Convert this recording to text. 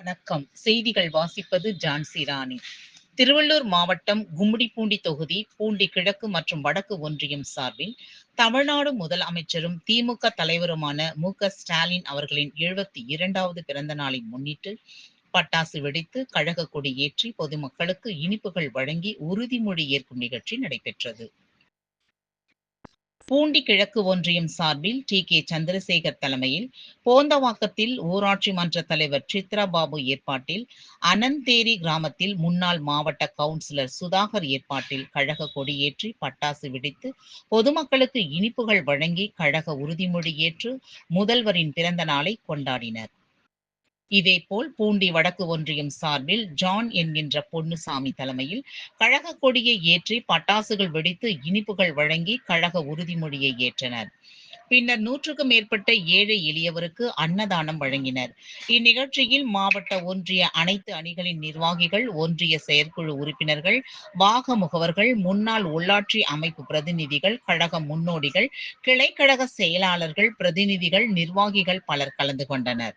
வணக்கம். செய்திகள் வாசிப்பது ஜான்சி ராணி. திருவள்ளூர் மாவட்டம் கும்மிடிப்பூண்டி தொகுதி பூண்டி கிழக்கு மற்றும் வடக்கு ஒன்றியம் சார்பில் தமிழ்நாடு முதலமைச்சரும் திமுக தலைவருமான மு. க. ஸ்டாலின் அவர்களின் எழுபத்தி இரண்டாவது பிறந்த நாளை முன்னிட்டு பட்டாசு வெடித்து கழக கொடி ஏற்றி பொதுமக்களுக்கு இனிப்புகள் வழங்கி உறுதிமொழி ஏற்கும் நிகழ்ச்சி நடைபெற்றது. பூண்டி கிழக்கு ஒன்றியம் சார்பில் டி கே சந்திரசேகர் தலைமையில் போந்தவாக்கத்தில் ஊராட்சி மன்ற தலைவர் சித்ரா பாபு ஏற்பாட்டில் அனந்தேரி கிராமத்தில் முன்னாள் மாவட்ட கவுன்சிலர் சுதாகர் ஏற்பாட்டில் கழக கொடியேற்றி பட்டாசு வெடித்து பொதுமக்களுக்கு இனிப்புகள் வழங்கி கழக உறுதிமொழி ஏற்று முதல்வரின் பிறந்த நாளை கொண்டாடினர். இதேபோல் பூண்டி வடக்கு ஒன்றியம் சார்பில் ஜான் என்கின்ற பொன்னுசாமி தலைமையில் கழக கொடியை ஏற்றி பட்டாசுகள் வெடித்து இனிப்புகள் வழங்கி கழக உறுதிமொழியை ஏற்றனர். பின்னர் நூற்றுக்கும் மேற்பட்ட ஏழை எளியவருக்கு அன்னதானம் வழங்கினர். இந்நிகழ்ச்சியில் மாவட்ட ஒன்றிய அனைத்து அணிகளின் நிர்வாகிகள் ஒன்றிய செயற்குழு உறுப்பினர்கள் வாக முகவர்கள் முன்னாள் உள்ளாட்சி அமைப்பு பிரதிநிதிகள் கழக முன்னோடிகள் கிளைக்கழக செயலாளர்கள் பிரதிநிதிகள் நிர்வாகிகள் பலர் கலந்து கொண்டனர்.